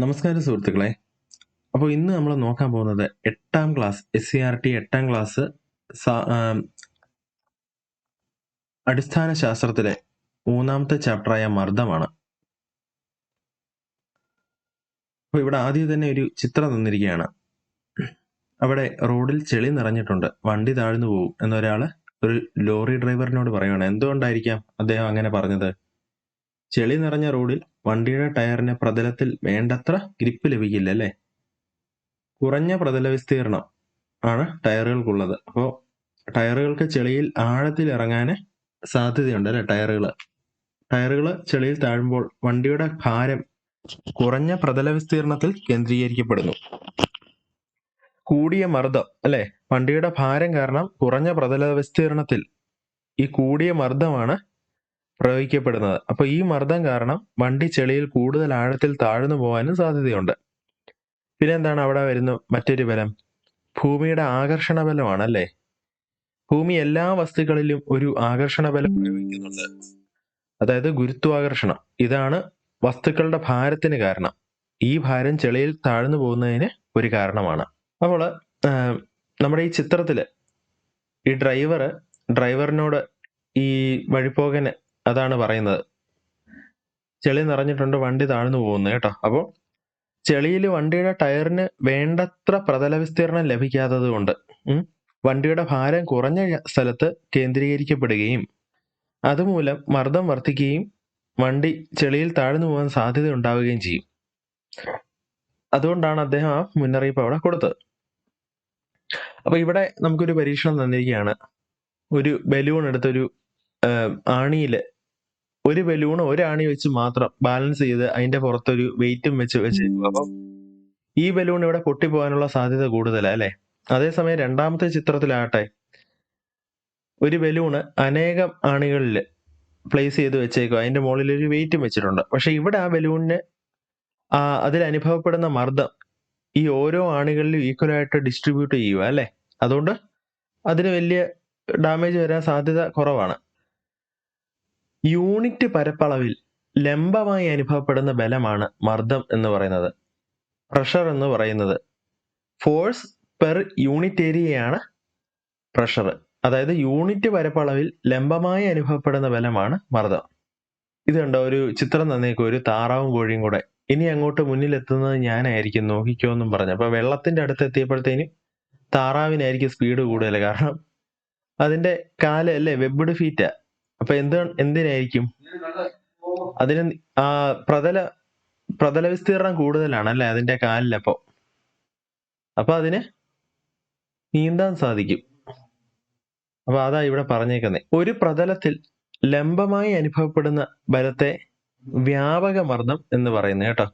നമസ്കാരം സുഹൃത്തുക്കളെ. അപ്പോൾ ഇന്ന് നമ്മൾ നോക്കാൻ പോകുന്നത് എട്ടാം class S C R T എട്ടാം ക്ലാസ് അടിസ്ഥാന ശാസ്ത്രത്തിലെ മൂന്നാമത്തെ ചാപ്റ്ററായ മർദ്ദമാണ്. അപ്പോൾ ഇവിടെ ആദ്യം തന്നെ ഒരു ചിത്രം തന്നിരിക്കുകയാണ്. അവിടെ റോഡിൽ ചെളി നിറഞ്ഞിട്ടുണ്ട്. വണ്ടി താഴ്ന്നു പോകും എന്നൊരാൾ ഒരു ലോറി ഡ്രൈവറിനോട് പറയുകയാണ് എന്തുകൊണ്ടായിരിക്കാം അദ്ദേഹം അങ്ങനെ പറഞ്ഞത്? ചെളി നിറഞ്ഞ റോഡിൽ വണ്ടിയുടെ ടയറിന് പ്രതലത്തിൽ വേണ്ടത്ര ഗ്രിപ്പ് ലഭിക്കില്ല അല്ലേ കുറഞ്ഞ പ്രതല വിസ്തീർണം ആണ് ടയറുകൾക്കുള്ളത്. അപ്പോൾ ടയറുകൾക്ക് ചെളിയിൽ ആഴത്തിൽ ഇറങ്ങാൻ സാധ്യതയുണ്ട് അല്ലെ ടയറുകൾ ടയറുകൾ ചെളിയിൽ താഴുമ്പോൾ വണ്ടിയുടെ ഭാരം കുറഞ്ഞ പ്രതല വിസ്തീർണത്തിൽ കേന്ദ്രീകരിക്കപ്പെടുന്നു. കൂടിയ മർദ്ദം അല്ലെ? വണ്ടിയുടെ ഭാരം കാരണം കുറഞ്ഞ പ്രതല വിസ്തീർണത്തിൽ ഈ കൂടിയ മർദ്ദമാണ് പ്രയോഗിക്കപ്പെടുന്നത്. അപ്പൊ ഈ മർദ്ദം കാരണം വണ്ടി ചെളിയിൽ കൂടുതൽ ആഴത്തിൽ താഴ്ന്നു പോകാനും സാധ്യതയുണ്ട്. പിന്നെന്താണ് അവിടെ വരുന്ന മറ്റൊരു ബലം? ഭൂമിയുടെ ആകർഷണ ബലമാണ് അല്ലേ ഭൂമി എല്ലാ വസ്തുക്കളിലും ഒരു ആകർഷണ ബലം പ്രയോഗിക്കുന്നുണ്ട്. അതായത് ഗുരുത്വാകർഷണം. ഇതാണ് വസ്തുക്കളുടെ ഭാരത്തിന് കാരണം. ഈ ഭാരം ചെളിയിൽ താഴ്ന്നു പോകുന്നതിന് ഒരു കാരണമാണ്. അപ്പോൾ നമ്മുടെ ഈ ചിത്രത്തിൽ ഈ ഡ്രൈവർ ഡ്രൈവറിനോട് ഈ വഴിപ്പോകന് അതാണ് പറയുന്നത്. ചെളി നിറഞ്ഞിട്ടുണ്ട് വണ്ടി താഴ്ന്നു പോകുന്നത് കേട്ടോ. അപ്പോൾ ചെളിയിൽ വണ്ടിയുടെ ടയറിന് വേണ്ടത്ര പ്രതല വിസ്തീർണം ലഭിക്കാത്തത് കൊണ്ട് വണ്ടിയുടെ ഭാരം കുറഞ്ഞ സ്ഥലത്ത് കേന്ദ്രീകരിക്കപ്പെടുകയും അതുമൂലം മർദ്ദം വർദ്ധിക്കുകയും വണ്ടി ചെളിയിൽ താഴ്ന്നു പോകാൻ സാധ്യത ഉണ്ടാവുകയും ചെയ്യും. അതുകൊണ്ടാണ് അദ്ദേഹം ആ മുന്നറിയിപ്പ് അവിടെ കൊടുത്തത്. അപ്പൊ ഇവിടെ നമുക്കൊരു പരീക്ഷണം തന്നിരിക്കുകയാണ്. ഒരു ബലൂൺ എടുത്തൊരു ആണിയിൽ ഒരു ബലൂണോ ഒരു ആണി വെച്ച് മാത്രം ബാലൻസ് ചെയ്ത് അതിന്റെ പുറത്തൊരു വെയിറ്റും വെച്ച് വെച്ചേക്കും അപ്പം ഈ ബലൂൺ ഇവിടെ പൊട്ടിപ്പോകാനുള്ള സാധ്യത കൂടുതലാ അല്ലെ? അതേസമയം രണ്ടാമത്തെ ചിത്രത്തിലാകട്ടെ ഒരു ബലൂണ് അനേകം ആണികളിൽ പ്ലേസ് ചെയ്ത് വെച്ചേക്കും. അതിന്റെ മുകളിൽ ഒരു വെയിറ്റും വെച്ചിട്ടുണ്ട്. പക്ഷെ ഇവിടെ ആ ബലൂണിന് ആ അതിൽ അനുഭവപ്പെടുന്ന മർദ്ദം ഈ ഓരോ ആണികളിലും ഈക്വൽ ആയിട്ട് ഡിസ്ട്രിബ്യൂട്ട് ചെയ്യുക അല്ലെ? അതുകൊണ്ട് അതിന് വലിയ ഡാമേജ് വരാൻ സാധ്യത കുറവാണ്. യൂണിറ്റ് പരപ്പളവിൽ ലംബമായി അനുഭവപ്പെടുന്ന ബലമാണ് മർദ്ദം എന്ന് പറയുന്നത്. പ്രഷർ എന്ന് പറയുന്നത്. ഫോഴ്സ് പെർ യൂണിറ്റ് ഏരിയയാണ് പ്രഷർ അതായത് യൂണിറ്റ് പരപ്പളവിൽ ലംബമായി അനുഭവപ്പെടുന്ന ബലമാണ് മർദ്ദം. ഇത് കണ്ടോ? ഒരു ചിത്രം തന്നേക്കും. ഒരു താറാവും കോഴിയും കൂടെ. ഇനി അങ്ങോട്ട് മുന്നിലെത്തുന്നത് ഞാനായിരിക്കും. നോക്കിക്കോ എന്നും പറഞ്ഞു. അപ്പൊ വെള്ളത്തിന്റെ അടുത്ത് എത്തിയപ്പോഴത്തേനും താറാവിനായിരിക്കും സ്പീഡ് കൂടുതൽ കാരണം അതിന്റെ കാൽ അല്ലേ വെബ്ഡ് ഫീറ്റാ അപ്പൊ എന്ത് എന്തിനായിരിക്കും? അതിന് ആ പ്രതല പ്രതല വിസ്തീർണം കൂടുതലാണ് അല്ലെ അതിന്റെ കാലിലപ്പോ? അപ്പൊ അതിന് നീന്താൻ സാധിക്കും. അപ്പൊ അതാ ഇവിടെ പറഞ്ഞേക്കുന്നത് ഒരു പ്രതലത്തിൽ ലംബമായി അനുഭവപ്പെടുന്ന ബലത്തെ വ്യാപക മർദ്ദം എന്ന് പറയുന്നു കേട്ടോ.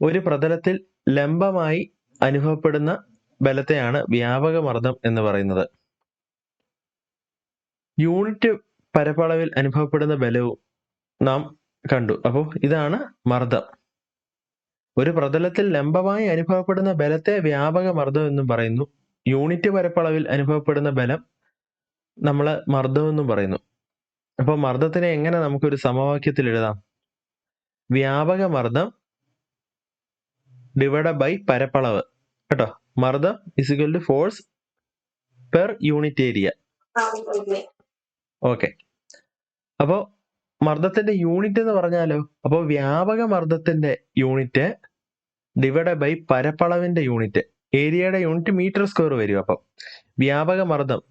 ഒരു പ്രതലത്തിൽ ലംബമായി അനുഭവപ്പെടുന്ന ബലത്തെയാണ് വ്യാപക മർദ്ദം എന്ന് പറയുന്നത്. യൂണിറ്റ് പരപ്പളവിൽ അനുഭവപ്പെടുന്ന ബലവും നാം കണ്ടു. അപ്പോൾ ഇതാണ് മർദ്ദം. ഒരു പ്രതലത്തിൽ ലംബമായി അനുഭവപ്പെടുന്ന ബലത്തെ വ്യാപക മർദ്ദം എന്നും പറയുന്നു. യൂണിറ്റ് പരപ്പളവിൽ അനുഭവപ്പെടുന്ന ബലം നമ്മൾ മർദ്ദം എന്നും പറയുന്നു. അപ്പോൾ മർദ്ദത്തിനെ എങ്ങനെ നമുക്കൊരു സമവാക്യത്തിൽ എഴുതാം? വ്യാപക മർദ്ദം ഡിവൈഡ് ബൈ പരപ്പളവ്. കേട്ടോ? മർദ്ദം is equal to force per unit area okay. അപ്പോൾ മർദ്ദത്തിന്റെ യൂണിറ്റ് എന്ന് പറഞ്ഞാലോ? അപ്പോൾ വ്യാപക മർദ്ദത്തിന്റെ യൂണിറ്റ് ഡിവൈഡ് ബൈ പരപ്പളവിന്റെ യൂണിറ്റ് ഏരിയയുടെ യൂണിറ്റ് മീറ്റർ സ്ക്വയർ വരും അപ്പം. വ്യാപക മർദ്ദം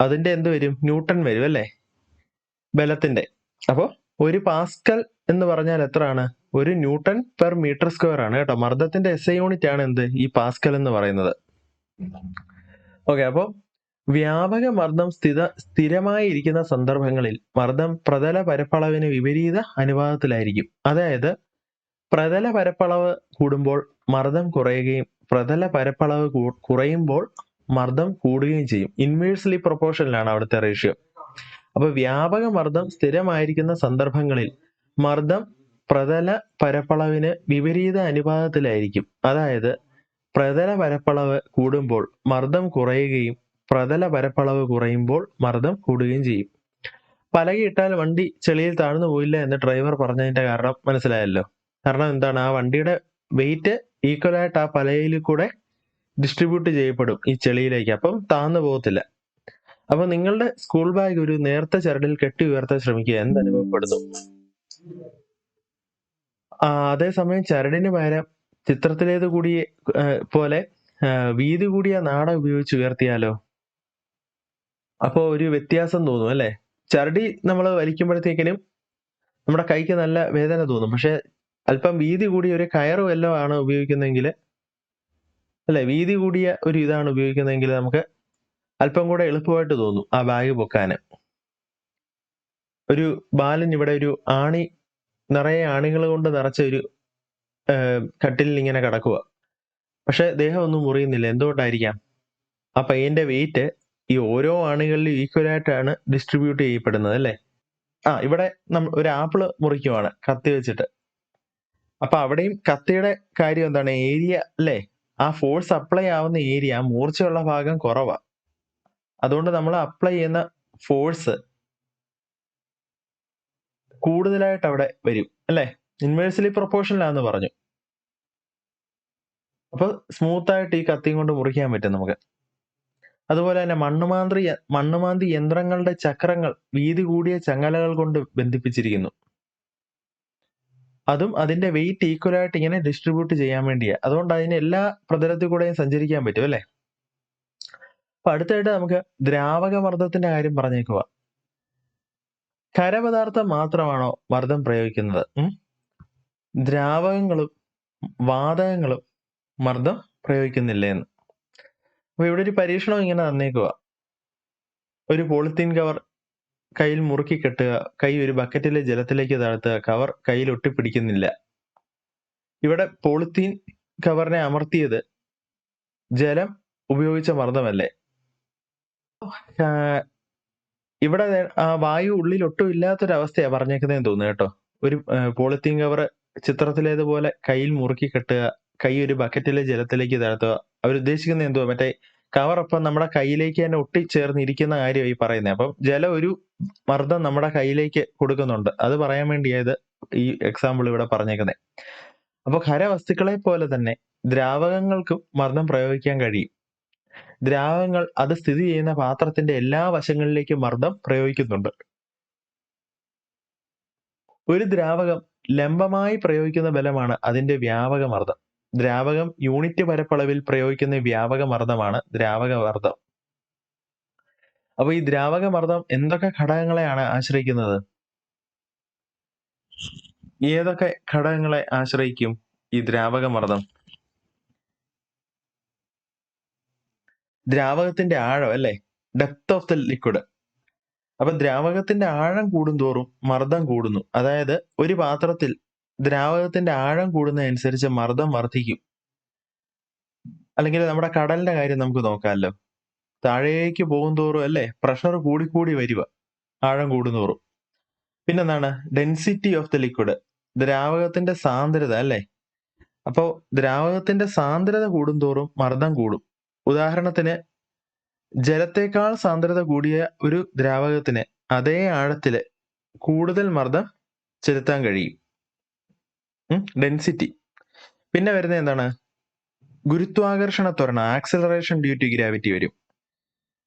അതിന്റെ എന്ത് വരും? ന്യൂട്ടൺ വരും അല്ലേ? ബലത്തിന്റെ. അപ്പോൾ ഒരു പാസ്കൽ എന്ന് പറഞ്ഞാൽ എത്രയാണ്? ഒരു ന്യൂട്ടൺ പെർ മീറ്റർ സ്ക്വയർ ആണ് കേട്ടോ. മർദ്ദത്തിന്റെ എസ് യൂണിറ്റ് ആണ് എന്ത്? ഈ പാസ്കൽ എന്ന് പറയുന്നത്. ഓക്കെ അപ്പോൾ വ്യാപക മർദ്ദം സ്ഥിത സ്ഥിരമായിരിക്കുന്ന സന്ദർഭങ്ങളിൽ മർദ്ദം പ്രതല പരപ്പളവിന് വിപരീത അനുപാതത്തിലായിരിക്കും. അതായത് പ്രതല പരപ്പളവ് കൂടുമ്പോൾ മർദ്ദം കുറയുകയും പ്രതല പരപ്പളവ് കുറയുമ്പോൾ മർദ്ദം കൂടുകയും ചെയ്യും. ഇൻവേഴ്സ്ലി പ്രൊപ്പോർഷനിലാണ് അവിടുത്തെ റേഷ്യോ അപ്പൊ വ്യാപക മർദ്ദം സ്ഥിരമായിരിക്കുന്ന സന്ദർഭങ്ങളിൽ മർദ്ദം പ്രതല പരപ്പളവിന് വിപരീത അനുപാതത്തിലായിരിക്കും. അതായത് പ്രതല പരപ്പളവ് കൂടുമ്പോൾ മർദ്ദം കുറയുകയും പ്രതല പരപ്പളവ് കുറയുമ്പോൾ മർദ്ദം കൂടുകയും ചെയ്യും. പലകയിട്ടാൽ വണ്ടി ചെളിയിൽ താഴ്ന്നു പോയില്ല എന്ന് ഡ്രൈവർ പറഞ്ഞതിന്റെ കാരണം മനസ്സിലായല്ലോ. കാരണം എന്താണ്? ആ വണ്ടിയുടെ വെയിറ്റ് ഈക്വലായിട്ട് ആ പലകയിൽ കൂടെ ഡിസ്ട്രിബ്യൂട്ട് ചെയ്യപ്പെടും ഈ ചെളിയിലേക്ക്. അപ്പം താന്നു പോകത്തില്ല. അപ്പൊ നിങ്ങളുടെ സ്കൂൾ ബാഗ് ഒരു നേർത്ത ചരടിൽ കെട്ടി ഉയർത്താൻ ശ്രമിക്കുക എന്തനുഭവപ്പെടുന്നു അതേസമയം ചരടിന് പകരം ചിത്രത്തിലേത് കൂടി പോലെ വീതി കൂടിയ നാട ഉപയോഗിച്ച് ഉയർത്തിയാലോ? അപ്പോ ഒരു വ്യത്യാസം തോന്നും അല്ലേ? ചരടി നമ്മൾ വലിക്കുമ്പോഴത്തേക്കിനും നമ്മുടെ കൈക്ക് നല്ല വേദന തോന്നും. പക്ഷെ അല്പം വീതി കൂടിയ ഒരു കയറ് വല്ലതും ആണ് ഉപയോഗിക്കുന്നതെങ്കിൽ അല്ലെ? വീതി കൂടിയ ഒരു ഇതാണ് ഉപയോഗിക്കുന്നതെങ്കിൽ നമുക്ക് അല്പം കൂടെ എളുപ്പമായിട്ട് തോന്നും ആ ബാഗ് പൊക്കാന് ഒരു ബാലൻ ഇവിടെ ഒരു ആണി നിറയെ ആണികൾ കൊണ്ട് നിറച്ച ഒരു കട്ടിലിൽ ഇങ്ങനെ കിടക്കുക. പക്ഷെ ദേഹം ഒന്നും മുറിയുന്നില്ല. എന്തുകൊണ്ടായിരിക്കാം? ആ പയ്യന്റെ വെയിറ്റ് ഈ ഓരോ ആണുകളിലും ഈക്വൽ ആയിട്ടാണ് ഡിസ്ട്രിബ്യൂട്ട് ചെയ്യപ്പെടുന്നത് അല്ലേ? ആ ഇവിടെ നമ്മൾ ഒരു ആപ്പിൾ മുറിക്കുവാണ് കത്തി വെച്ചിട്ട്. അപ്പൊ അവിടെയും കത്തിയുടെ കാര്യം എന്താണ്? ഏരിയ അല്ലേ? ആ ഫോഴ്സ് അപ്ലൈ ആവുന്ന ഏരിയ മൂർച്ചയുള്ള ഭാഗം കുറവാ. അതുകൊണ്ട് നമ്മൾ അപ്ലൈ ചെയ്യുന്ന ഫോഴ്സ് കൂടുതലായിട്ട് അവിടെ വരും അല്ലെ? ഇൻവേഴ്സ്ലി പ്രൊപ്പോർഷനിലാന്ന് പറഞ്ഞു. അപ്പൊ സ്മൂത്ത് ആയിട്ട് ഈ കത്തിയും കൊണ്ട് മുറിക്കാൻ പറ്റും നമുക്ക്. അതുപോലെ തന്നെ മണ്ണുമാന്ത്രി യ- മണ്ണുമാന്തി യന്ത്രങ്ങളുടെ ചക്രങ്ങൾ വീതി കൂടിയ ചങ്ങലകൾ കൊണ്ട് ബന്ധിപ്പിച്ചിരിക്കുന്നു. അതും അതിന്റെ വെയിറ്റ് ഈക്വലായിട്ട് ഇങ്ങനെ ഡിസ്ട്രിബ്യൂട്ട് ചെയ്യാൻ വേണ്ടിയാണ് അതുകൊണ്ട് അതിന് എല്ലാ പ്രതലത്തിൽ കൂടെയും സഞ്ചരിക്കാൻ പറ്റും അല്ലേ? അപ്പൊ അടുത്തായിട്ട് നമുക്ക് ദ്രാവക മർദ്ദത്തിന്റെ കാര്യം പറഞ്ഞേക്കുക ഖരപദാർത്ഥം മാത്രമാണോ മർദ്ദം പ്രയോഗിക്കുന്നത്? ദ്രാവകങ്ങളും വാതകങ്ങളും മർദ്ദം പ്രയോഗിക്കുന്നില്ലേ എന്ന്. അപ്പൊ ഇവിടെ ഒരു പരീക്ഷണം ഇങ്ങനെ തന്നേക്കുക ഒരു പോളിത്തീൻ കവർ കയ്യിൽ മുറുക്കി കെട്ടുക കൈ ഒരു ബക്കറ്റിലെ ജലത്തിലേക്ക് താഴ്ത്തുക കവർ കയ്യിൽ ഒട്ടിപ്പിടിക്കുന്നില്ല. ഇവിടെ പോളിത്തീൻ കവറിനെ അമർത്തിയത് ജലം ഉപയോഗിച്ച മർദ്ദമല്ലേ? ഇവിടെ ആ വായു ഉള്ളിൽ ഒട്ടും ഇല്ലാത്തൊരവസ്ഥയാണ് പറഞ്ഞേക്കുന്നതെന്ന് തോന്നുന്നു കേട്ടോ. ഒരു പോളിത്തീൻ കവർ ചിത്രത്തിലേതുപോലെ കയ്യിൽ മുറുക്കി കെട്ടുക കൈ ഒരു ബക്കറ്റിലെ ജലത്തിലേക്ക് താഴ്ത്തുക. അവരുദ്ദേശിക്കുന്നത് എന്തോ മറ്റേ കവർ അപ്പം നമ്മുടെ കയ്യിലേക്ക് തന്നെ ഒട്ടിച്ചേർന്നിരിക്കുന്ന കാര്യമായി പറയുന്നത് അപ്പം ജലം ഒരു മർദ്ദം നമ്മുടെ കയ്യിലേക്ക് കൊടുക്കുന്നുണ്ട്. അത് പറയാൻ വേണ്ടിയായത് ഈ എക്സാമ്പിൾ ഇവിടെ പറഞ്ഞേക്കുന്നത് അപ്പൊ ഖരവസ്തുക്കളെ പോലെ തന്നെ ദ്രാവകങ്ങൾക്കും മർദ്ദം പ്രയോഗിക്കാൻ കഴിയും. ദ്രാവകങ്ങൾ അത് സ്ഥിതി ചെയ്യുന്ന പാത്രത്തിന്റെ എല്ലാ വശങ്ങളിലേക്കും മർദ്ദം പ്രയോഗിക്കുന്നുണ്ട്. ഒരു ദ്രാവകം ലംബമായി പ്രയോഗിക്കുന്ന ബലമാണ് അതിന്റെ വ്യാപക മർദ്ദം. ദ്രാവകം യൂണിറ്റ് പരപ്പളവിൽ പ്രയോഗിക്കുന്ന വ്യാപക മർദ്ദമാണ് ദ്രാവക മർദ്ദം. അപ്പൊ ഈ ദ്രാവക മർദ്ദം എന്തൊക്കെ ഘടകങ്ങളെയാണ് ആശ്രയിക്കുന്നത്? ഏതൊക്കെ ഘടകങ്ങളെ ആശ്രയിക്കും ഈ ദ്രാവക മർദ്ദം? ദ്രാവകത്തിന്റെ ആഴം അല്ലെ? ഡെപ്ത് ഓഫ് ദ ലിക്വിഡ് അപ്പൊ ദ്രാവകത്തിന്റെ ആഴം കൂടുന്തോറും മർദ്ദം കൂടുന്നു. അതായത് ഒരു പാത്രത്തിൽ ദ്രാവകത്തിന്റെ ആഴം കൂടുന്നതനുസരിച്ച് മർദ്ദം വർദ്ധിക്കും. അല്ലെങ്കിൽ നമ്മുടെ കടലിന്റെ കാര്യം നമുക്ക് നോക്കാമല്ലോ. താഴേക്ക് പോകും തോറും അല്ലേ പ്രഷർ കൂടിക്കൂടി വരിക ആഴം കൂടുന്തോറും. പിന്നെന്താണ്? ഡെൻസിറ്റി ഓഫ് ദ ലിക്വിഡ് ദ്രാവകത്തിന്റെ സാന്ദ്രത അല്ലേ? അപ്പോൾ ദ്രാവകത്തിന്റെ സാന്ദ്രത കൂടുന്തോറും മർദ്ദം കൂടും. ഉദാഹരണത്തിന് ജലത്തേക്കാൾ സാന്ദ്രത കൂടിയ ഒരു ദ്രാവകത്തിന് അതേ ആഴത്തിൽ കൂടുതൽ മർദ്ദം ചെലുത്താൻ കഴിയും. ഡെൻസിറ്റി പിന്നെ വരുന്നത് എന്താണ്? ഗുരുത്വാകർഷണ ത്വരണം ആക്സിലറേഷൻ ഡ്യൂ ടു ഗ്രാവിറ്റി വരും.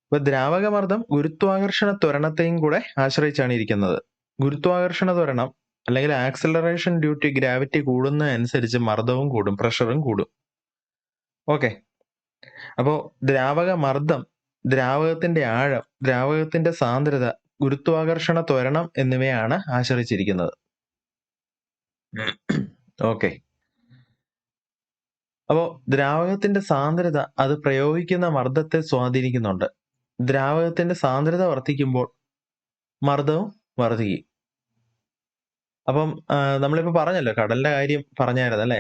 അപ്പൊ ദ്രാവകമർദ്ദം ഗുരുത്വാകർഷണ ത്വരണത്തെയും കൂടെ ആശ്രയിച്ചാണ് ഇരിക്കുന്നത്. ഗുരുത്വാകർഷണ ത്വരണം അല്ലെങ്കിൽ ആക്സിലറേഷൻ ഡ്യൂ ടു ഗ്രാവിറ്റി കൂടുന്നതനുസരിച്ച് മർദ്ദവും കൂടും പ്രഷറും കൂടും. ഓക്കെ അപ്പോ ദ്രാവക മർദ്ദം ദ്രാവകത്തിന്റെ ആഴം ദ്രാവകത്തിന്റെ സാന്ദ്രത ഗുരുത്വാകർഷണ ത്വരണം എന്നിവയാണ് ആശ്രയിച്ചിരിക്കുന്നത്. ഓക്കെ. അപ്പോ ദ്രാവകത്തിന്റെ സാന്ദ്രത അത് പ്രയോഗിക്കുന്ന മർദ്ദത്തെ സ്വാധീനിക്കുന്നുണ്ട്. ദ്രാവകത്തിന്റെ സാന്ദ്രത വർദ്ധിക്കുമ്പോൾ മർദ്ദവും വർദ്ധിക്കും. അപ്പം നമ്മളിപ്പോ പറഞ്ഞല്ലോ കടലിന്റെ കാര്യം പറഞ്ഞായിരുന്നു അല്ലെ?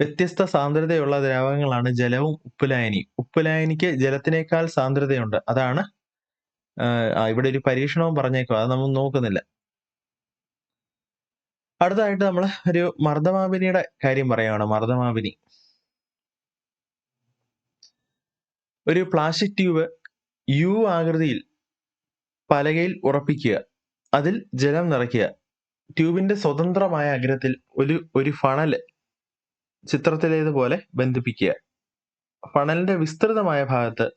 വ്യത്യസ്ത സാന്ദ്രതയുള്ള ദ്രാവകങ്ങളാണ് ജലവും ഉപ്പുലായനിയും. ഉപ്പുലായനിക്ക് ജലത്തിനേക്കാൾ സാന്ദ്രതയുണ്ട്. അതാണ് ഇവിടെ ഒരു പരീക്ഷണവും പറഞ്ഞേക്കും. അത് നമ്മൾ നോക്കുന്നില്ല. അടുത്തതായിട്ട് നമ്മൾ ഒരു മർദ്ദമാപിനിയുടെ കാര്യം പറയുകയാണ്. മർദ്ദമാപിനി. ഒരു പ്ലാസ്റ്റിക് ട്യൂബ് യു ആകൃതിയിൽ പലകയിൽ ഉറപ്പിക്കുക അതിൽ ജലം നിറയ്ക്കുക. ട്യൂബിന്റെ സ്വതന്ത്രമായ അഗ്രത്തിൽ ഒരു ഒരു ഫണൽ ചിത്രത്തിലേതുപോലെ ബന്ധിപ്പിക്കുക. ഫണലിന്റെ വിസ്തൃതമായ ഭാഗത്ത്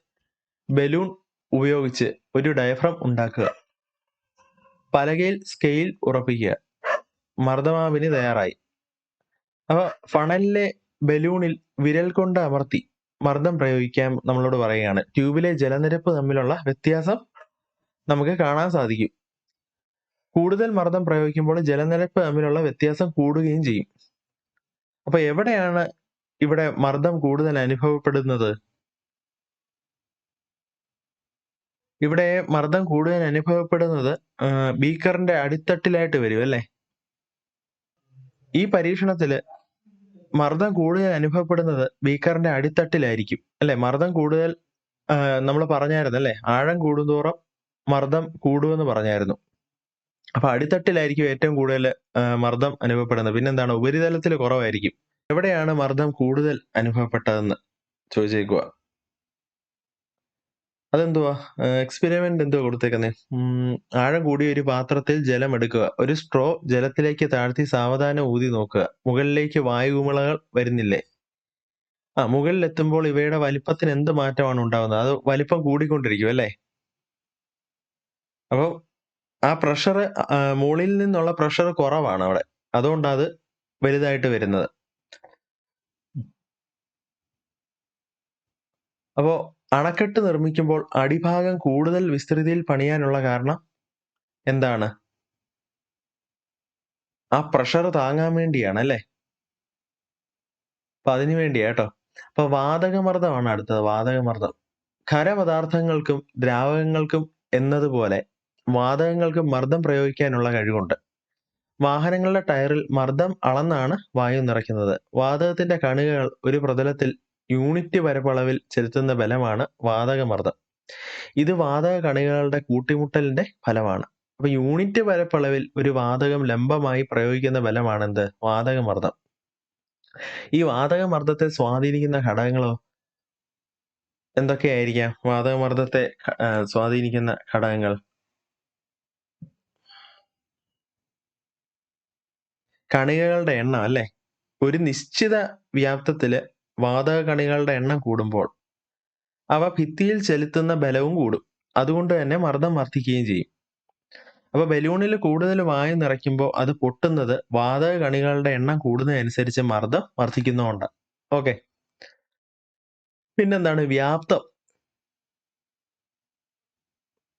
ബലൂൺ ഉപയോഗിച്ച് ഒരു ഡയഫ്രം ഉണ്ടാക്കുക. പലകയിൽ സ്കെയിൽ ഉറപ്പിക്കുക. മർദ്ദമാവിന് തയ്യാറായി. അപ്പൊ ഫണലിലെ ബലൂണിൽ വിരൽ കൊണ്ട് അമർത്തി മർദ്ദം പ്രയോഗിക്കാൻ നമ്മളോട് പറയുകയാണ്. ട്യൂബിലെ ജലനിരപ്പ് തമ്മിലുള്ള വ്യത്യാസം നമുക്ക് കാണാൻ സാധിക്കും. കൂടുതൽ മർദ്ദം പ്രയോഗിക്കുമ്പോൾ ജലനിരപ്പ് തമ്മിലുള്ള വ്യത്യാസം കൂടുകയും ചെയ്യും. അപ്പൊ എവിടെയാണ് ഇവിടെ മർദ്ദം കൂടുതൽ അനുഭവപ്പെടുന്നത്? ഇവിടെ മർദ്ദം കൂടുതൽ അനുഭവപ്പെടുന്നത് ബീക്കറിന്റെ അടിത്തട്ടിലായിട്ട് വരും അല്ലേ? ഈ പരീക്ഷണത്തിൽ മർദ്ദം കൂടുതൽ അനുഭവപ്പെടുന്നത് ബീക്കറിന്റെ അടിത്തട്ടിലായിരിക്കും. അല്ലെ? മർദ്ദം കൂടുതൽ നമ്മൾ പറഞ്ഞായിരുന്നു അല്ലെ? ആഴം കൂടുന്തോറും മർദ്ദം കൂടുമെന്ന് പറഞ്ഞായിരുന്നു. അപ്പൊ അടിത്തട്ടിലായിരിക്കും ഏറ്റവും കൂടുതൽ മർദ്ദം അനുഭവപ്പെടുന്നത്. പിന്നെന്താണ്? ഉപരിതലത്തിൽ കുറവായിരിക്കും. എവിടെയാണ് മർദ്ദം കൂടുതൽ അനുഭവപ്പെട്ടതെന്ന് ചോദിച്ചേക്കുക അതെന്തുവാ? എക്സ്പെരിമെന്റ് എന്തുവാ കൊടുത്തേക്കുന്നത് ആഴം കൂടിയ ഒരു പാത്രത്തിൽ ജലം എടുക്കുക. ഒരു സ്ട്രോ ജലത്തിലേക്ക് താഴ്ത്തി സാവധാനം ഊതി നോക്കുക. മുകളിലേക്ക് വായുകുമിളകൾ വരുന്നില്ലേ? ആ മുകളിലെത്തുമ്പോൾ ഇവയുടെ വലിപ്പത്തിന് എന്ത് മാറ്റമാണ് ഉണ്ടാകുന്നത് അത് വലിപ്പം കൂടിക്കൊണ്ടിരിക്കും അല്ലേ? അപ്പോൾ ആ പ്രഷർ മുകളിൽ നിന്നുള്ള പ്രഷർ കുറവാണ് അവിടെ. അതുകൊണ്ടാണ് അത് വലുതായിട്ട് വരുന്നത്. അപ്പോ അണക്കെട്ട് നിർമ്മിക്കുമ്പോൾ അടിഭാഗം കൂടുതൽ വിസ്തൃതിയിൽ പണിയാനുള്ള കാരണം എന്താണ്? ആ പ്രഷർ താങ്ങാൻ വേണ്ടിയാണ് അല്ലേ? അപ്പൊ അതിനു വേണ്ടിയാ കേട്ടോ. അപ്പൊ വാതകമർദ്ദമാണ് അടുത്തത് വാതകമർദ്ദം. ഖരപദാർത്ഥങ്ങൾക്കും ദ്രാവകങ്ങൾക്കും എന്നതുപോലെ വാതകങ്ങൾക്ക് മർദ്ദം പ്രയോഗിക്കാനുള്ള കഴിവുണ്ട്. വാഹനങ്ങളുടെ ടയറിൽ മർദ്ദം അളന്നാണ് വായു നിറയ്ക്കുന്നത്. വാതകത്തിന്റെ കണികകൾ ഒരു പ്രതലത്തിൽ യൂണിറ്റ് വരപ്പളവിൽ ചെലുത്തുന്ന ബലമാണ് വാതകമർദ്ദം. ഇത് വാതക കണികകളുടെ കൂട്ടിമുട്ടലിന്റെ ഫലമാണ്. അപ്പൊ യൂണിറ്റ് വരപ്പളവിൽ ഒരു വാതകം ലംബമായി പ്രയോഗിക്കുന്ന ബലമാണ് എന്ത് വാതകമർദ്ദം. ഈ വാതകമർദ്ദത്തെ സ്വാധീനിക്കുന്ന ഘടകങ്ങളോ എന്തൊക്കെയായിരിക്കാം? വാതകമർദ്ദത്തെ സ്വാധീനിക്കുന്ന ഘടകങ്ങൾ? കണികകളുടെ എണ്ണം അല്ലെ? ഒരു നിശ്ചിത വ്യാപ്തത്തിൽ വാതക കണികളുടെ എണ്ണം കൂടുമ്പോൾ അവ ഭിത്തിയിൽ ചെലുത്തുന്ന ബലവും കൂടും. അതുകൊണ്ട് തന്നെ മർദ്ദം വർദ്ധിക്കുകയും ചെയ്യും. അപ്പൊ ബലൂണിൽ കൂടുതൽ വായു നിറയ്ക്കുമ്പോൾ അത് പൊട്ടുന്നത് വാതക കണികളുടെ എണ്ണം കൂടുന്നതനുസരിച്ച് മർദ്ദം വർദ്ധിക്കുന്നതുകൊണ്ടാണ്. ഓക്കെ. പിന്നെന്താണ് വ്യാപ്തം?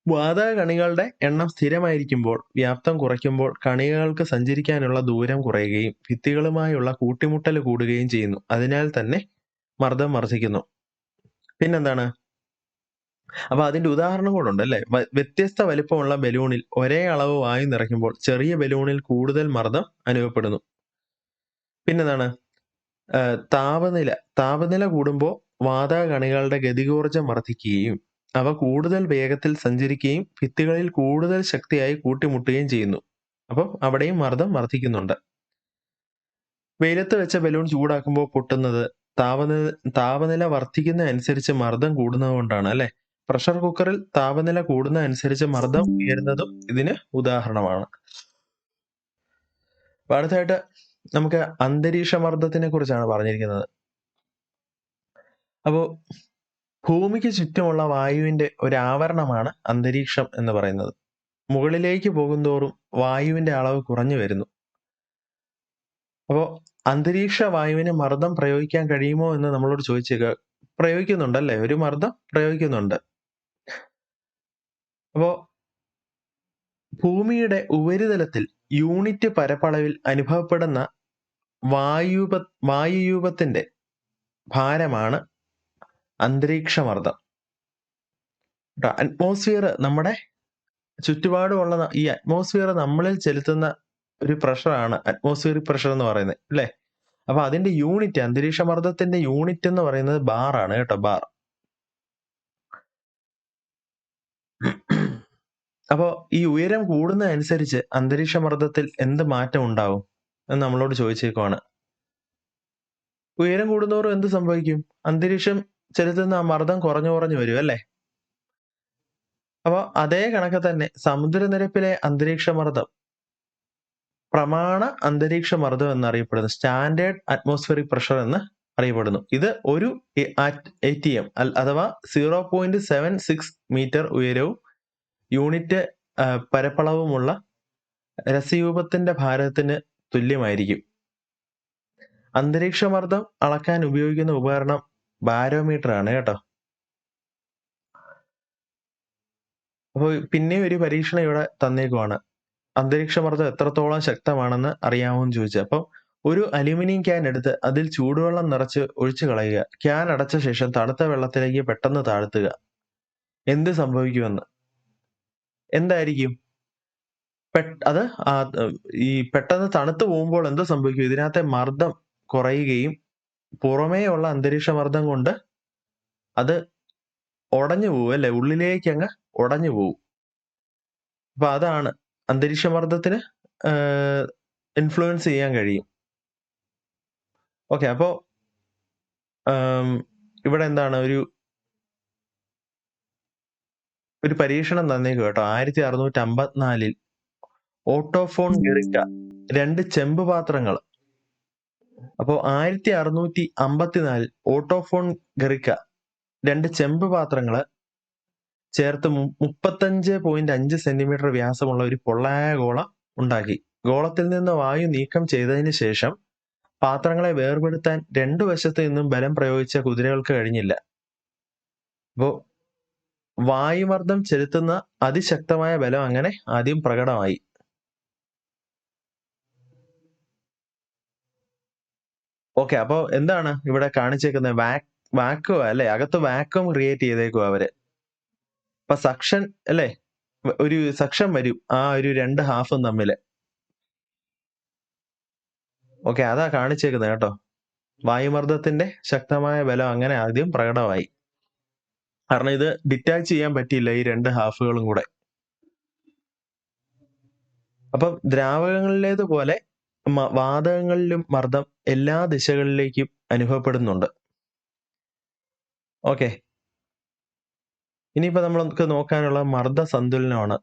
വാതക കണികളുടെ എണ്ണം സ്ഥിരമായിരിക്കുമ്പോൾ വ്യാപ്തം കുറയ്ക്കുമ്പോൾ കണികകൾക്ക് സഞ്ചരിക്കാനുള്ള ദൂരം കുറയുകയും ഭിത്തികളുമായുള്ള കൂട്ടിമുട്ടൽ കൂടുകയും ചെയ്യുന്നു. അതിനാൽ തന്നെ മർദ്ദം വർദ്ധിക്കുന്നു. പിന്നെന്താണ്? അപ്പൊ അതിന്റെ ഉദാഹരണം കൂടെ ഉണ്ട് അല്ലെ വ്യത്യസ്ത വലിപ്പമുള്ള ബലൂണിൽ ഒരേ അളവ് വായു നിറയ്ക്കുമ്പോൾ ചെറിയ ബലൂണിൽ കൂടുതൽ മർദ്ദം അനുഭവപ്പെടുന്നു. പിന്നെന്താണ്? താപനില. താപനില കൂടുമ്പോൾ വാതക കണികളുടെ ഗതികോർജം വർദ്ധിക്കുകയും അവ കൂടുതൽ വേഗത്തിൽ സഞ്ചരിക്കുകയും ഭിത്തികളിൽ കൂടുതൽ ശക്തിയായി കൂട്ടിമുട്ടുകയും ചെയ്യുന്നു. അപ്പം അവിടെയും മർദ്ദം വർദ്ധിക്കുന്നുണ്ട്. വെയിലത്ത് വെച്ച ബലൂൺ ചൂടാക്കുമ്പോൾ പൊട്ടുന്നത് താപനില താപനില വർദ്ധിക്കുന്നതനുസരിച്ച് മർദ്ദം കൂടുന്നതുകൊണ്ടാണ് അല്ലെ? പ്രഷർ കുക്കറിൽ താപനില കൂടുന്ന അനുസരിച്ച് മർദ്ദം ഉയരുന്നതും ഇതിന് ഉദാഹരണമാണ്. അടുത്തായിട്ട് നമുക്ക് അന്തരീക്ഷ മർദ്ദത്തിനെ കുറിച്ചാണ് പറഞ്ഞിരിക്കുന്നത്. അപ്പോ ഭൂമിക്ക് ചുറ്റുമുള്ള വായുവിന്റെ ഒരു ആവരണമാണ് അന്തരീക്ഷം എന്ന് പറയുന്നത്. മുകളിലേക്ക് പോകുന്തോറും വായുവിന്റെ അളവ് കുറഞ്ഞു വരുന്നു. അപ്പോ അന്തരീക്ഷ വായുവിന് മർദ്ദം പ്രയോഗിക്കാൻ കഴിയുമോ എന്ന് നമ്മളോട് ചോദിച്ചേക്കുക പ്രയോഗിക്കുന്നുണ്ടല്ലേ? ഒരു മർദ്ദം പ്രയോഗിക്കുന്നുണ്ട്. അപ്പോ ഭൂമിയുടെ ഉപരിതലത്തിൽ യൂണിറ്റ് പരപ്പളവിൽ അനുഭവപ്പെടുന്ന വായുപ വായുയൂപത്തിന്റെ ഭാരമാണ് അന്തരീക്ഷമർദ്ദം. അറ്റ്മോസ്ഫിയർ നമ്മുടെ ചുറ്റുപാടുമുള്ള ഈ അറ്റ്മോസ്ഫിയർ നമ്മളിൽ ചെലുത്തുന്ന ഒരു പ്രഷറാണ് അറ്റ്മോസ്ഫിയറിക് പ്രഷർ എന്ന് പറയുന്നത് അല്ലേ? അപ്പൊ അതിന്റെ യൂണിറ്റ് അന്തരീക്ഷ മർദ്ദത്തിന്റെ യൂണിറ്റ് എന്ന് പറയുന്നത് ബാർ ആണ് കേട്ടോ ബാർ അപ്പോ ഈ ഉയരം കൂടുന്നതനുസരിച്ച് അന്തരീക്ഷ മർദ്ദത്തിൽ എന്ത് മാറ്റം ഉണ്ടാവും എന്ന് നമ്മളോട് ചോദിച്ചേക്കുവാണ്. ഉയരം കൂടുന്നവരും എന്ത് സംഭവിക്കും? അന്തരീക്ഷം ചെലുത്തുന്ന ആ മർദ്ദം കുറഞ്ഞു കുറഞ്ഞു വരും അല്ലേ? അപ്പോൾ അതേ കണക്ക് തന്നെ സമുദ്രനിരപ്പിലെ അന്തരീക്ഷ മർദ്ദം പ്രമാണ അന്തരീക്ഷ മർദ്ദം എന്നറിയപ്പെടുന്നു സ്റ്റാൻഡേർഡ് അറ്റ്മോസ്ഫിയറിക് പ്രഷർ എന്ന് അറിയപ്പെടുന്നു. ഇത് ഒരു എ ടി എം അഥവാ zero point seven six metre ഉയരവും യൂണിറ്റ് പരപ്പളവുമുള്ള രസയൂപത്തിന്റെ ഭാരതത്തിന് തുല്യമായിരിക്കും. അന്തരീക്ഷ മർദ്ദം അളക്കാൻ ഉപയോഗിക്കുന്ന ഉപകരണം ബാരോമീറ്റർ ആണ് കേട്ടോ. അപ്പോൾ പിന്നെ ഒരു പരീക്ഷണം ഇവിടെ തന്നേക്കുവാണ്. അന്തരീക്ഷ മർദ്ദം എത്രത്തോളം ശക്തമാണെന്ന് അറിയാമോ എന്ന് ചോദിച്ചത്. അപ്പം ഒരു അലുമിനിയം ക്യാൻ എടുത്ത് അതിൽ ചൂടുവെള്ളം നിറച്ച് ഒഴിച്ചു കളയുക. ക്യാൻ അടച്ച ശേഷം തണുത്ത വെള്ളത്തിലേക്ക് പെട്ടെന്ന് താഴ്ത്തുക. എന്ത് സംഭവിക്കുമെന്ന്? എന്തായിരിക്കും? അത് ഈ പെട്ടെന്ന് തണുത്തു പോകുമ്പോൾ എന്ത് സംഭവിക്കും? ഇതിനകത്തെ മർദ്ദം കുറയുകയും പുറമേ ഉള്ള അന്തരീക്ഷ മർദ്ദം കൊണ്ട് അത് ഉടഞ്ഞു പോകും അല്ലെ? ഉള്ളിലേക്ക് അങ്ങ് ഉടഞ്ഞു പോകും അപ്പൊ അതാണ് അന്തരീക്ഷ മർദ്ദത്തിന് ഇൻഫ്ലുവൻസ് ചെയ്യാൻ കഴിയും. ഓക്കെ അപ്പോ ഇവിടെ എന്താണ് ഒരു ഒരു പരീക്ഷണം തന്നേക്ക് കേട്ടോ. ആയിരത്തി അറുന്നൂറ്റി അമ്പത്തിനാലിൽ ഓട്ടോഫോൺ ഗറിക്ക രണ്ട് ചെമ്പ് പാത്രങ്ങൾ അപ്പോ ആയിരത്തി അറുന്നൂറ്റി അമ്പത്തിനാലിൽ ഓട്ടോഫോൺ ഗറിക്ക രണ്ട് ചെമ്പ് പാത്രങ്ങൾ ചേർത്ത് മുപ്പത്തഞ്ച് പോയിന്റ് അഞ്ച് സെന്റിമീറ്റർ വ്യാസമുള്ള ഒരു പൊള്ളയായ ഗോളം ഉണ്ടാക്കി. ഗോളത്തിൽ നിന്ന് വായു നീക്കം ചെയ്തതിന് ശേഷം പാത്രങ്ങളെ വേർപെടുത്താൻ രണ്ടു വശത്ത് നിന്നും ബലം പ്രയോഗിച്ച കുതിരകൾക്ക് കഴിഞ്ഞില്ല. അപ്പോ വായുമർദ്ദം ചെലുത്തുന്ന അതിശക്തമായ ബലം അങ്ങനെ ആദ്യം പ്രകടമായി. ഓക്കെ അപ്പോൾ എന്താണ് ഇവിടെ കാണിച്ചേക്കുന്നത് വാക് വാക്വം അല്ലെ? അകത്ത് വാക്വം ക്രിയേറ്റ് ചെയ്തേക്കും അവർ. അപ്പൊ സക്ഷൻ അല്ലെ? ഒരു സക്ഷൻ വരും. ആ ഒരു രണ്ട് ഹാഫും തമ്മിൽ. ഓക്കെ അതാ കാണിച്ചേക്കുന്നത് കേട്ടോ. വായുമർദ്ദത്തിന്റെ ശക്തമായ ബലം അങ്ങനെ ആദ്യം പ്രകടമായി. കാരണം ഇത് ഡിറ്റാച്ച് ചെയ്യാൻ പറ്റിയില്ല ഈ രണ്ട് ഹാഫുകളും കൂടെ. അപ്പം ദ്രാവകങ്ങളിലേതുപോലെ വാതകങ്ങളിലും മർദ്ദം എല്ലാ ദിശകളിലേക്കും അനുഭവപ്പെടുന്നുണ്ട്. ഓക്കെ. ഇനിയിപ്പോൾ നമ്മൾ നമുക്ക് നോക്കാനുള്ള മർദ്ദ സന്തുലനമാണ്.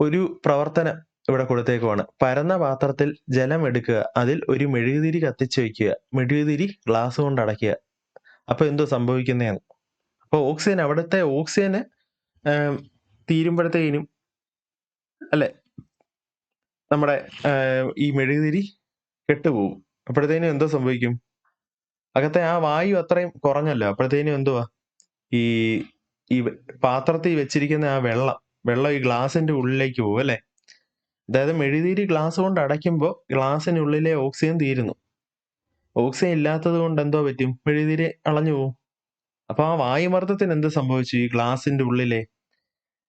ഒരു പ്രവർത്തനം ഇവിടെ കൊടുത്തേക്കുവാണ്. പരന്ന പാത്രത്തിൽ ജലം എടുക്കുക അതിൽ ഒരു മെഴുകുതിരി കത്തിച്ചു വയ്ക്കുക മെഴുകുതിരി ഗ്ലാസ് കൊണ്ട് അടയ്ക്കുക. അപ്പോൾ എന്തോ സംഭവിക്കുന്നതെന്ന് അപ്പൊ ഓക്സിജൻ അവിടുത്തെ ഓക്സിജന് തീരുമ്പോഴത്തേനും അല്ലെ? നമ്മുടെ ഈ മെഴുകുതിരി കെട്ടുപോകും. അപ്പോഴത്തേനും എന്തോ സംഭവിക്കും? അകത്തെ ആ വായു അത്രയും കുറഞ്ഞല്ലോ അപ്പോഴത്തേനും എന്തുവാ? ഈ ഈ പാത്രത്തിൽ വെച്ചിരിക്കുന്ന ആ വെള്ളം വെള്ളം ഈ ഗ്ലാസിന്റെ ഉള്ളിലേക്ക് പോകും അല്ലെ? അതായത് മെഴുകുതിരി ഗ്ലാസ് കൊണ്ട് അടയ്ക്കുമ്പോൾ ഗ്ലാസിനുള്ളിലെ ഓക്സിജൻ തീരുന്നു. ഓക്സിജൻ ഇല്ലാത്തത് കൊണ്ട് എന്തോ പറ്റും? മെഴുകുതിരി അളഞ്ഞു പോകും. അപ്പൊ ആ വായുമർദ്ദത്തിന് എന്ത് സംഭവിച്ചു ഈ ഗ്ലാസിന്റെ ഉള്ളിലെ?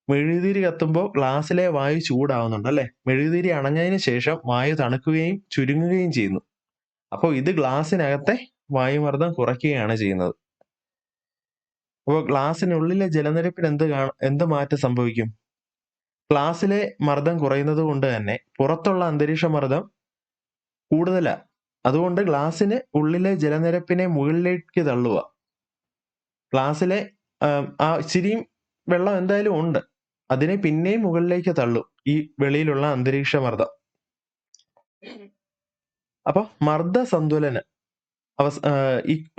മെഴുകുതിരി കത്തുമ്പോൾ ഗ്ലാസ്സിലെ വായു ചൂടാവുന്നുണ്ട് അല്ലെ? മെഴുകുതിരി അണഞ്ഞതിന് ശേഷം വായു തണുക്കുകയും ചുരുങ്ങുകയും ചെയ്യുന്നു. അപ്പോൾ ഇത് ഗ്ലാസ്സിനകത്തെ വായുമർദ്ദം കുറയ്ക്കുകയാണ് ചെയ്യുന്നത്. അപ്പോൾ ഗ്ലാസ്സിനുള്ളിലെ ജലനിരപ്പിൽ എന്ത് കാണും എന്ത് മാറ്റം സംഭവിക്കും? ഗ്ലാസ്സിലെ മർദ്ദം കുറയുന്നത് കൊണ്ട് തന്നെ പുറത്തുള്ള അന്തരീക്ഷ മർദ്ദം കൂടുതലാണ് അതുകൊണ്ട് ഗ്ലാസ്സിന് ഉള്ളിലെ ജലനിരപ്പിനെ മുകളിലേക്ക് തള്ളുക. ഗ്ലാസ്സിലെ ആ ഇച്ചിരിയും വെള്ളം എന്തായാലും ഉണ്ട്. അതിനെ പിന്നെയും മുകളിലേക്ക് തള്ളും. ഈ വെളിയിലുള്ള അന്തരീക്ഷ മർദ്ദം. അപ്പൊ മർദ്ദ സന്തുലന അവസ്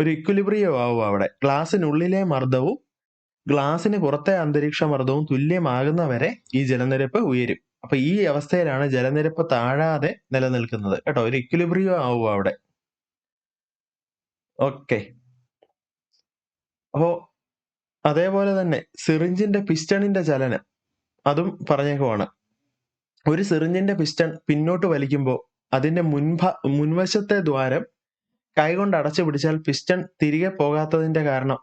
ഒരു ഇക്വലിബ്രിയം ആവും അവിടെ. ഗ്ലാസിനുള്ളിലെ മർദ്ദവും ഗ്ലാസിന് പുറത്തെ അന്തരീക്ഷ മർദ്ദവും തുല്യമാകുന്നവരെ ഈ ജലനിരപ്പ് ഉയരും. അപ്പൊ ഈ അവസ്ഥയിലാണ് ജലനിരപ്പ് താഴാതെ നിലനിൽക്കുന്നത്. കേട്ടോ ഒരു ഇക്വലിബ്രിയം ആവും അവിടെ. ഓക്കെ. അപ്പോ അതേപോലെ തന്നെ സിറിഞ്ചിന്റെ പിസ്റ്റണിന്റെ ചലനം. അതും പറഞ്ഞേക്കുവാണ്. ഒരു സിറിഞ്ചിന്റെ പിസ്റ്റൺ പിന്നോട്ട് വലിക്കുമ്പോൾ അതിന്റെ മുൻഭ മുൻവശത്തെ ദ്വാരം കൈകൊണ്ട് അടച്ചു പിടിച്ചാൽ പിസ്റ്റൺ തിരികെ പോകാത്തതിന്റെ കാരണം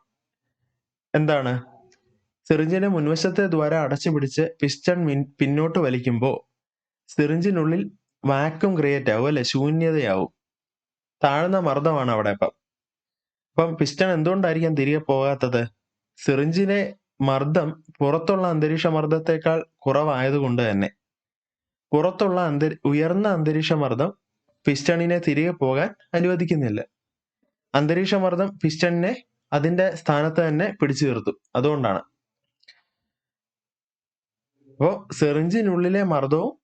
എന്താണ്? സിറിഞ്ചിന്റെ മുൻവശത്തെ ദ്വാരം അടച്ചു പിടിച്ച് പിസ്റ്റൺ പിന്നോട്ട് വലിക്കുമ്പോൾ സിറിഞ്ചിനുള്ളിൽ വാക്യൂം ക്രിയേറ്റ് ആവും അല്ലെ? ശൂന്യതയാവും. താഴ്ന്ന മർദ്ദമാണ് അവിടെ ഇപ്പം അപ്പം പിസ്റ്റൺ എന്തുകൊണ്ടായിരിക്കാം തിരികെ പോകാത്തത്? സിറിഞ്ചിലെ മർദ്ദം പുറത്തുള്ള അന്തരീക്ഷ മർദ്ദത്തെക്കാൾ കുറവായതുകൊണ്ട് തന്നെ. പുറത്തുള്ള അന്തരി ഉയർന്ന അന്തരീക്ഷ മർദ്ദം പിസ്റ്റണിനെ തിരികെ പോകാൻ അനുവദിക്കുന്നില്ല. അന്തരീക്ഷ മർദ്ദം പിസ്റ്റണിനെ അതിന്റെ സ്ഥാനത്ത് തന്നെ പിടിച്ചു നിർത്തും. അതുകൊണ്ടാണ്. അപ്പോ സെറിഞ്ചിനുള്ളിലെ മർദ്ദവും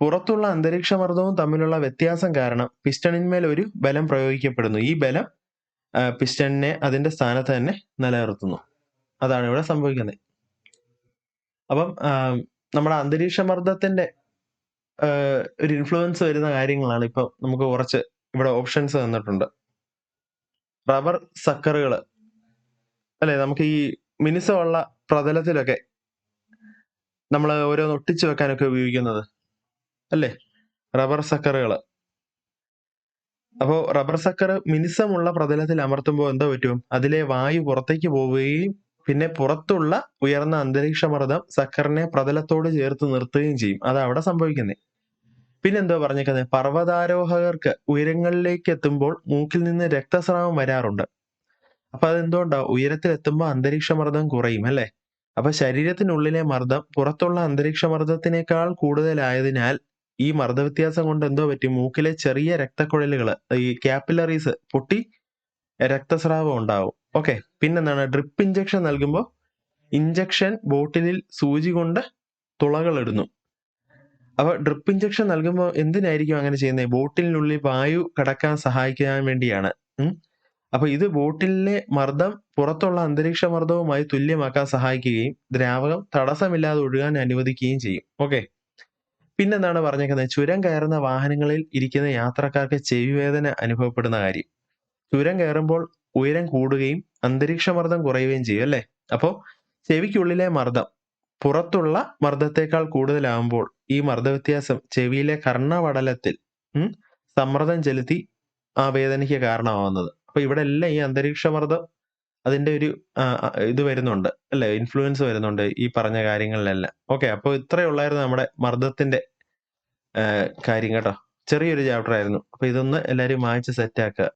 പുറത്തുള്ള അന്തരീക്ഷ മർദ്ദവും തമ്മിലുള്ള വ്യത്യാസം കാരണം പിസ്റ്റണിന്മേൽ ഒരു ബലം പ്രയോഗിക്കപ്പെടുന്നു. ഈ ബലം പിസ്റ്റണിനെ അതിന്റെ സ്ഥാനത്ത് തന്നെ നിലനിർത്തുന്നു. അതാണ് ഇവിടെ സംഭവിക്കുന്നത്. അപ്പം നമ്മുടെ അന്തരീക്ഷ മർദ്ദത്തിന്റെ ഒരു ഇൻഫ്ലുവൻസ് വരുന്ന കാര്യങ്ങളാണ് ഇപ്പൊ നമുക്ക് കുറച്ച് ഇവിടെ ഓപ്ഷൻസ് തന്നിട്ടുണ്ട്. റബ്ബർ സക്കറുകൾ അല്ലെ നമുക്ക് ഈ മിനുസമുള്ള പ്രതലത്തിലൊക്കെ നമ്മൾ ഓരോന്ന് ഒട്ടിച്ചു വെക്കാനൊക്കെ ഉപയോഗിക്കുന്നത്. അല്ലേ? റബ്ബർ സക്കറുകൾ അപ്പോൾ റബ്ബർ സക്കർ മിനുസമുള്ള പ്രതലത്തിൽ അമർത്തുമ്പോൾ എന്താ പറ്റും? അതിലെ വായു പുറത്തേക്ക് പോവുകയും പിന്നെ പുറത്തുള്ള ഉയർന്ന അന്തരീക്ഷ മർദ്ദം സക്കറിനെ പ്രതലത്തോട് ചേർത്ത് നിർത്തുകയും ചെയ്യും. അതാ അവിടെ സംഭവിക്കുന്നത് പിന്നെ എന്തോ പറഞ്ഞേക്കുന്നത് പർവതാരോഹകർക്ക് ഉയരങ്ങളിലേക്ക് എത്തുമ്പോൾ മൂക്കിൽ നിന്ന് രക്തസ്രാവം വരാറുണ്ട്. അപ്പൊ അതെന്തുകൊണ്ടാ? ഉയരത്തിൽ എത്തുമ്പോൾ അന്തരീക്ഷ മർദ്ദം കുറയും അല്ലെ? അപ്പൊ ശരീരത്തിനുള്ളിലെ മർദ്ദം പുറത്തുള്ള അന്തരീക്ഷ മർദ്ദത്തിനേക്കാൾ കൂടുതലായതിനാൽ ഈ മർദ്ദവ്യത്യാസം കൊണ്ട് എന്തോ പറ്റി? മൂക്കിലെ ചെറിയ രക്തക്കുഴലുകൾ ഈ ക്യാപ്പിലറീസ് പൊട്ടി രക്തസ്രാവം ഉണ്ടാവും. ഓക്കെ പിന്നെന്താണ്? ഡ്രിപ്പ് ഇഞ്ചക്ഷൻ നൽകുമ്പോൾ ഇഞ്ചക്ഷൻ ബോട്ടിലിൽ സൂചി കൊണ്ട് തുളകൾ ഇടുന്നു അപ്പൊ ഡ്രിപ്പ് ഇഞ്ചക്ഷൻ നൽകുമ്പോൾ എന്തിനായിരിക്കും അങ്ങനെ ചെയ്യുന്നത്? ബോട്ടിലിനുള്ളിൽ വായു കടക്കാൻ സഹായിക്കാൻ വേണ്ടിയാണ്. അപ്പോൾ അപ്പൊ ഇത് ബോട്ടിലിലെ മർദ്ദം പുറത്തുള്ള അന്തരീക്ഷ മർദ്ദവുമായി തുല്യമാക്കാൻ സഹായിക്കുകയും ദ്രാവകം തടസ്സമില്ലാതെ ഒഴുകാൻ അനുവദിക്കുകയും ചെയ്യും. ഓക്കെ പിന്നെന്താണ് പറഞ്ഞേക്കുന്നത്? ചുരം കയറുന്ന വാഹനങ്ങളിൽ ഇരിക്കുന്ന യാത്രക്കാർക്ക് ചെവിവേദന അനുഭവപ്പെടുന്ന കാര്യം. ചുരം കയറുമ്പോൾ ഉയരം കൂടുകയും അന്തരീക്ഷ മർദ്ദം കുറയുകയും ചെയ്യും അല്ലേ? അപ്പോൾ ചെവിക്കുള്ളിലെ മർദ്ദം പുറത്തുള്ള മർദ്ദത്തെക്കാൾ കൂടുതലാകുമ്പോൾ ഈ മർദ്ദ വ്യത്യാസം ചെവിയിലെ കർണവടലത്തിൽ സമ്മർദ്ദം ചെലുത്തി ആ വേദനയ്ക്ക് കാരണമാവുന്നത്. അപ്പൊ ഇവിടെ എല്ലാം ഈ അന്തരീക്ഷ മർദ്ദം അതിന്റെ ഒരു ഇത് വരുന്നുണ്ട് അല്ലെ? ഇൻഫ്ലുവൻസ് വരുന്നുണ്ട് ഈ പറഞ്ഞ കാര്യങ്ങളിലെല്ലാം. ഓക്കെ അപ്പൊ ഇത്രയേ ഉള്ളായിരുന്നു നമ്മുടെ മർദ്ദത്തിന്റെ കാര്യം കേട്ടോ. ചെറിയൊരു ചാപ്റ്റർ ആയിരുന്നു അപ്പൊ ഇതൊന്ന് എല്ലാവരും വായിച്ച് സെറ്റ് ആക്കുക